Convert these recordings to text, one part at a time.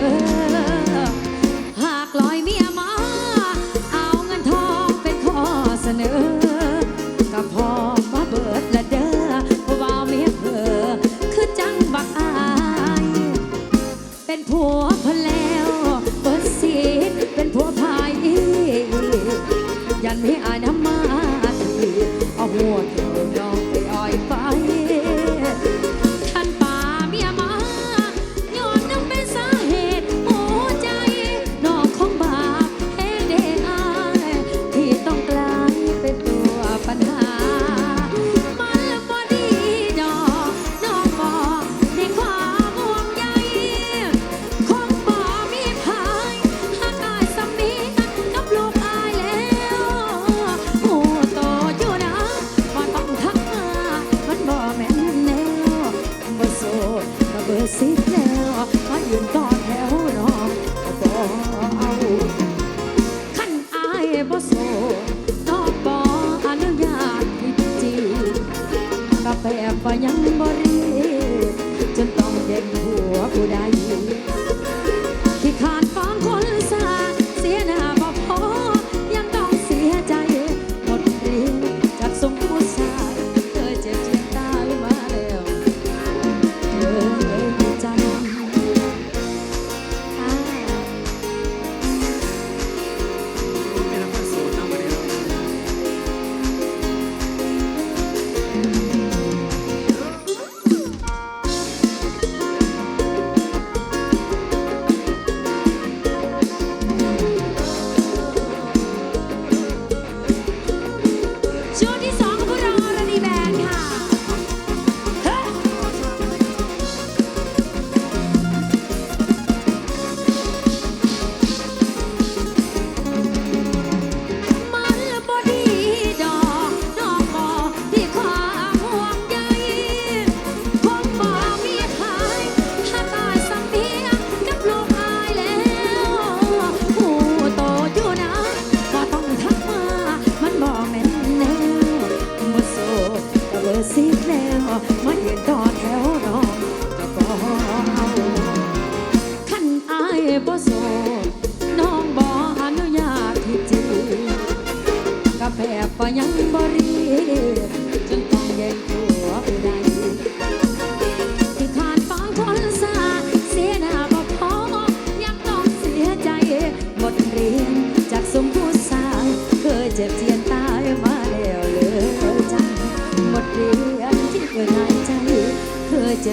เด้อหากลอยเมีย ไปแอบฝ่ายังบ่รู้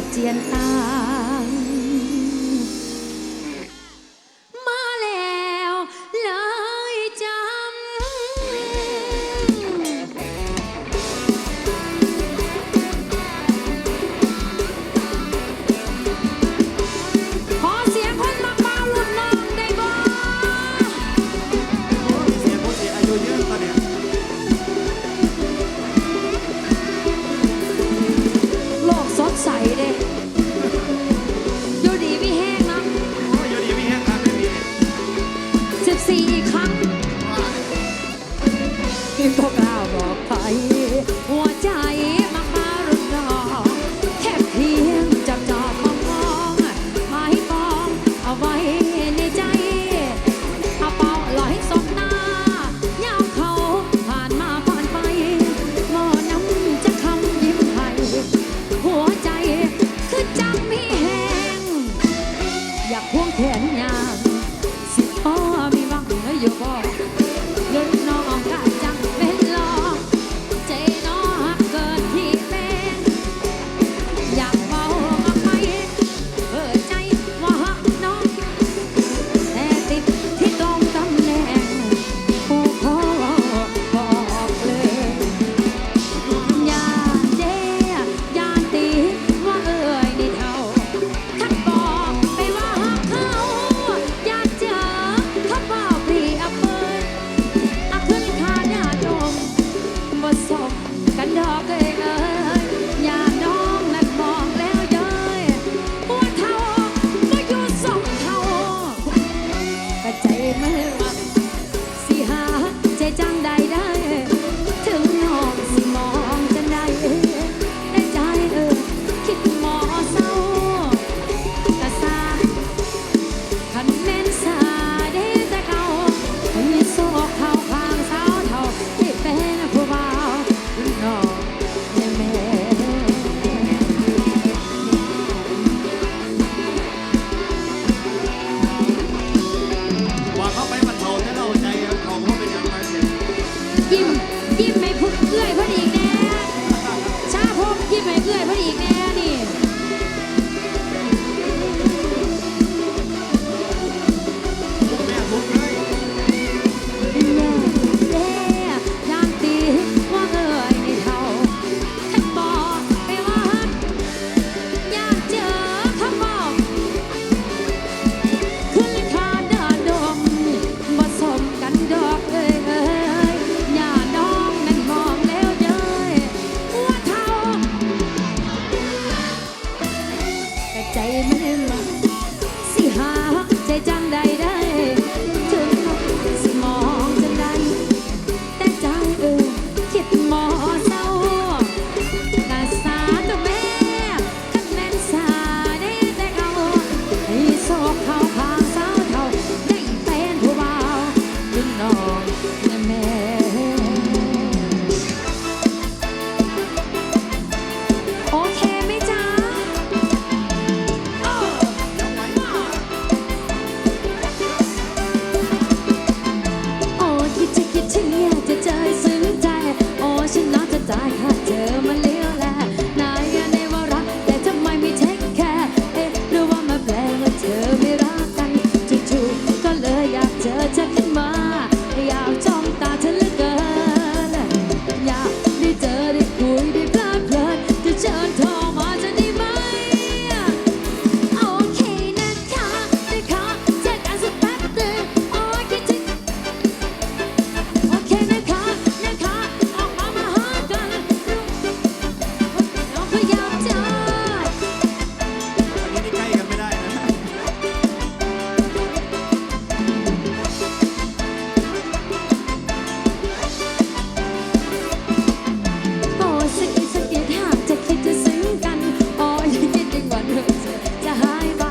เจียนตา จะหายไป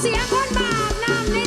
เสียคนบาปนำ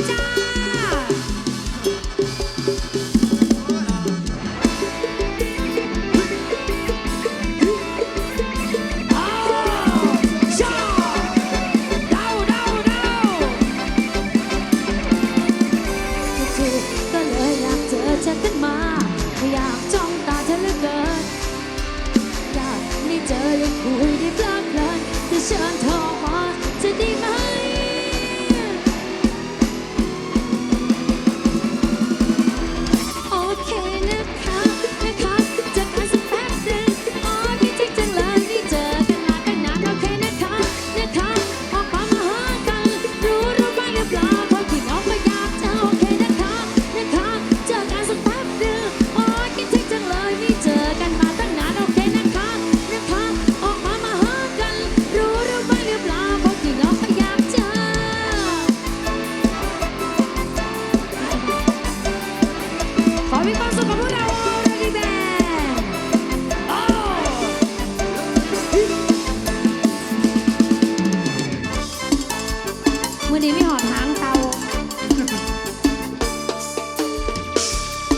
เมื่อนี้ไม่หอดทางเตา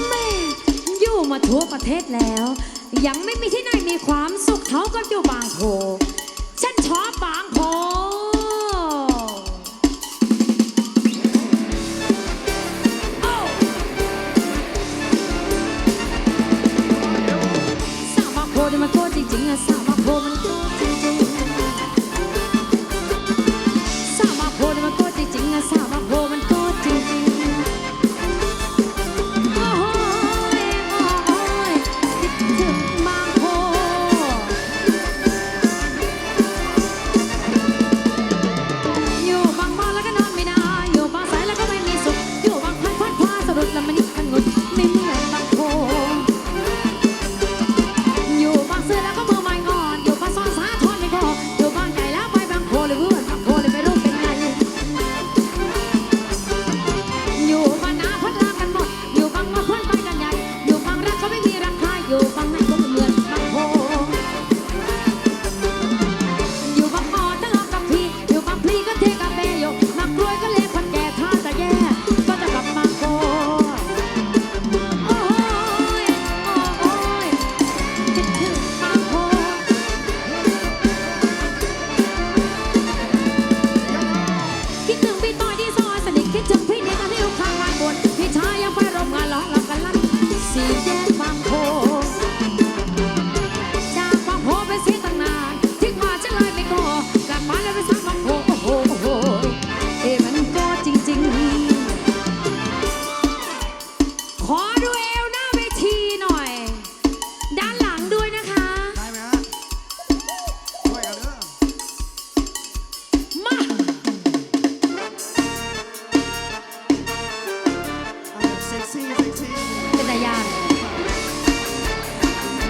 แม่อยู่มาทั่วประเทศแล้ว ยังไม่มีที่ไหนมีความสุขเท่ากับอยู่บางโพ จริงอะสาวมาโคมันดูดี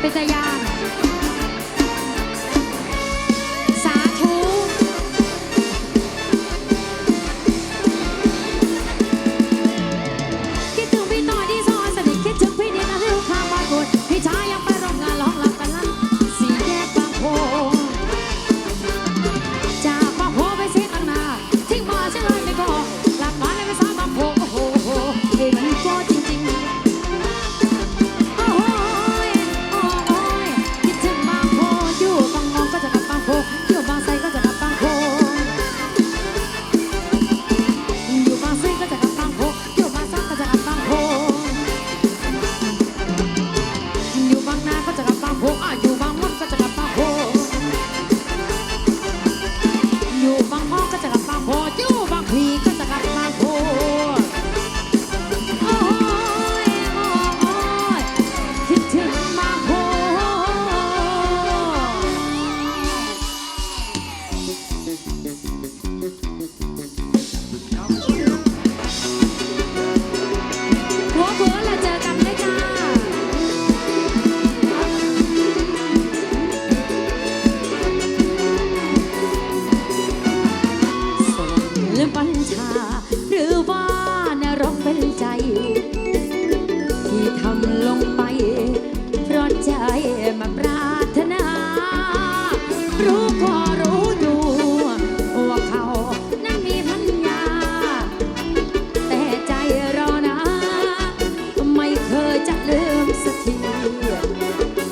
เป็นตยาน สักที